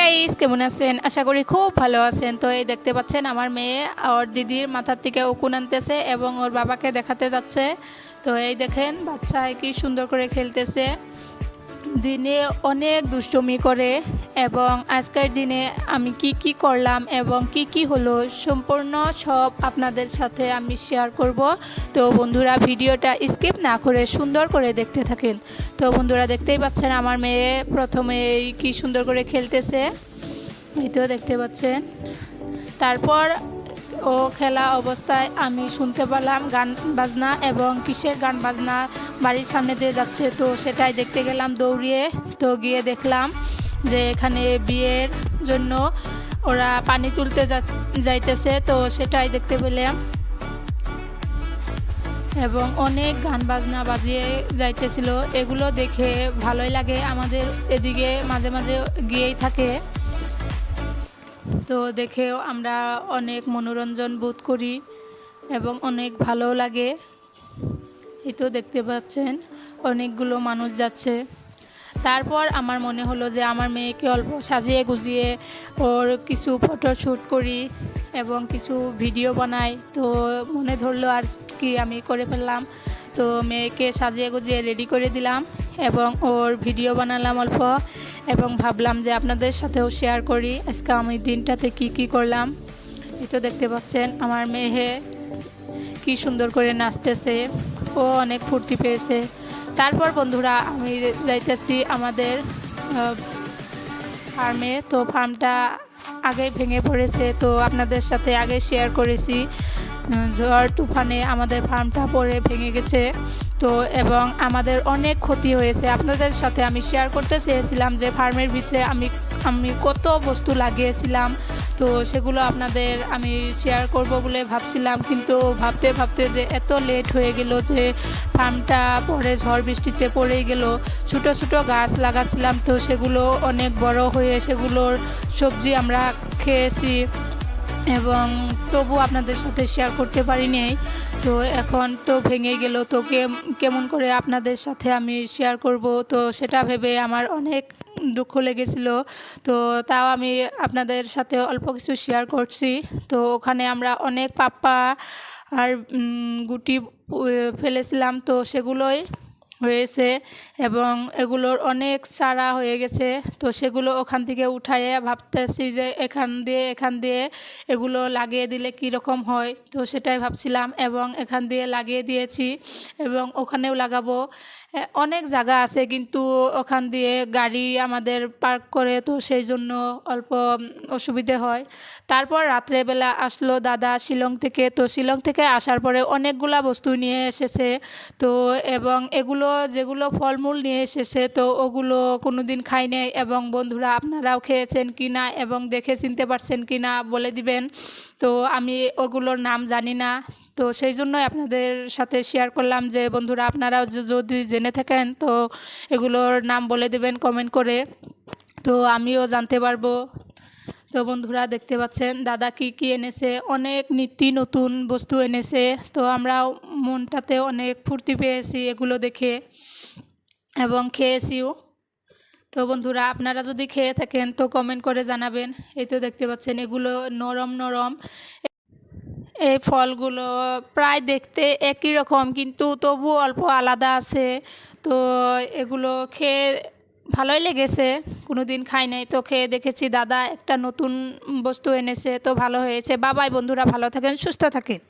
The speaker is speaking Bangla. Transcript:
গাইস কেমন আছেন? আশা করি খুব ভালো আছেন। তো এই দেখতে পাচ্ছেন, আমার মেয়ে ওর দিদির মাথার থেকে উকুন আনতেছে এবং ওর বাবাকে দেখাতে যাচ্ছে। তো এই দেখেন বাচ্চা কি সুন্দর করে খেলতেছে। দিনে অনেক দুষ্টুমি করে এবং আজকের দিনে আমি কি কি করলাম এবং কি কি হলো সম্পূর্ণ সব আপনাদের সাথে আমি শেয়ার করব। তো বন্ধুরা, ভিডিওটা স্কিপ না করে সুন্দর করে দেখতে থাকেন। তো বন্ধুরা, দেখতেই পাচ্ছেন আমার মেয়ে প্রথমে কি সুন্দর করে খেলতেছে। এই তো দেখতে পাচ্ছেন। তারপর ও খেলা অবস্থায় আমি শুনতে পেলাম গান বাজনা এবং কিসের গান বাজনা বাড়ির সামনে দিয়ে যাচ্ছে। তো সেটাই দেখতে গেলাম দৌড়িয়ে। তো গিয়ে দেখলাম যে এখানে বিয়ের জন্য ওরা পানি তুলতে যাইতেছে। তো সেটাই দেখতে পেলাম। এবং অনেক গান বাজনা বাজিয়ে যাইতেছিল। এগুলো দেখে ভালোই লাগে। আমাদের এদিকে মাঝে মাঝে গিয়েই থাকে। তো দেখেও আমরা অনেক মনোরঞ্জন বোধ করি এবং অনেক ভালো লাগে। এই তো দেখতে পাচ্ছেন, অনেকগুলো মানুষ যাচ্ছে। তারপর আমার মনে হলো যে আমার মেয়েকে অল্প সাজিয়ে গুজিয়ে ওর কিছু ফটো শ্যুট করি এবং কিছু ভিডিও বানাই। তো মনে ধরলো আর কি আমি করে ফেললাম। তো মেয়েকে সাজিয়ে গুজিয়ে রেডি করে দিলাম এবং ওর ভিডিও বানালাম অল্প। এবং ভাবলাম যে আপনাদের সাথেও শেয়ার করি। আজকে আমি দিনটাতে কি কি করলাম? এই তো দেখতে পাচ্ছেন, আমার মেয়ে কি সুন্দর করে নাচতেছে। ও অনেক ফুর্তি পেয়েছে। তারপর বন্ধুরা, আমি যাইতেছি আমাদের ফার্মে। তো ফার্মটা আগে ভেঙে পড়েছে। তো আপনাদের সাথে আগে শেয়ার করেছি। ঝড় তুফানে আমাদের ফার্মটা পরে ভেঙে গেছে। তো এবং আমাদের অনেক ক্ষতি হয়েছে। আপনাদের সাথে আমি শেয়ার করতে চেয়েছিলাম যে ফার্মের ভিতরে আমি আমি কত বস্তু লাগিয়েছিলাম। তো সেগুলো আপনাদের আমি শেয়ার করব বলে ভাবছিলাম। কিন্তু ভাবতে ভাবতে যে এত লেট হয়ে গেল যে ফার্মটা পরে ঝড় বৃষ্টিতে পড়েই গেল। ছোটো ছোটো গাছ লাগাচ্ছিলাম তো সেগুলো অনেক বড় হয়ে সেগুলোর সবজি আমরা খেয়েছি। এবং তবু আপনাদের সাথে শেয়ার করতে পারিনি। তো এখন তো ভেঙে গেল, তো কেমন করে আপনাদের সাথে আমি শেয়ার করব? তো সেটা ভেবে আমার অনেক দুঃখ লেগেছিল। তো তাও আমি আপনাদের সাথে অল্প কিছু শেয়ার করছি। তো ওখানে আমরা অনেক পাপ্পা আর গুটি ফেলেছিলাম। তো সেগুলোই হয়েছে এবং এগুলোর অনেক চারা হয়ে গেছে। তো সেগুলো ওখান থেকে উঠাইয়ে ভাবতেছি যে এখান দিয়ে এখান দিয়ে এগুলো লাগিয়ে দিলে কী রকম হয়? তো সেটাই ভাবছিলাম এবং এখান দিয়ে লাগিয়ে দিয়েছি এবং ওখানেও লাগাবো। অনেক জায়গা আছে কিন্তু ওখান দিয়ে গাড়ি আমাদের পার্ক করে তো সেই জন্য অল্প অসুবিধে হয়। তারপর রাত্রেবেলা আসলো দাদা শিলং থেকে। তো শিলং থেকে আসার পরে অনেকগুলা বস্তু নিয়ে এসেছে। তো এবং এগুলো যেগুলো ফলমূল নিয়ে এসেছে, তো ওগুলো কোনো দিন খাই নাই এবং বন্ধুরা আপনারাও খেয়েছেন কি না এবং দেখে চিনতে পারছেন কি না বলে দিবেন। তো আমি ওগুলোর নাম জানি না। তো সেই জন্যই আপনাদের সাথে শেয়ার করলাম যে, বন্ধুরা আপনারাও যদি জেনে থাকেন, তো এগুলোর নাম বলে দেবেন কমেন্ট করে। তো আমিও জানতে পারব। তো বন্ধুরা দেখতে পাচ্ছেন, দাদা কি কি এনেছে, অনেক নীতি নতুন বস্তু এনেছে, তো আমরা মনটাতে অনেক ফুর্তি পেয়েছি এগুলো দেখে এবং খেয়েছিও। তো বন্ধুরা আপনারা যদি খেয়ে থাকেন তো কমেন্ট করে জানাবেন, এই তো দেখতে পাচ্ছেন এগুলো নরম নরম। এই ফলগুলো প্রায় দেখতে একই রকম, কিন্তু তবু অল্প আলাদা আছে, তো এগুলো খেয়ে ভালোই লেগেছে কোনো দিন খাই নাই। তো খেয়ে দেখেছি দাদা একটা নতুন বস্তু এনেছে, তো ভালো হয়েছে। বাবাই বন্ধুরা, ভালো থাকেন, সুস্থ থাকেন।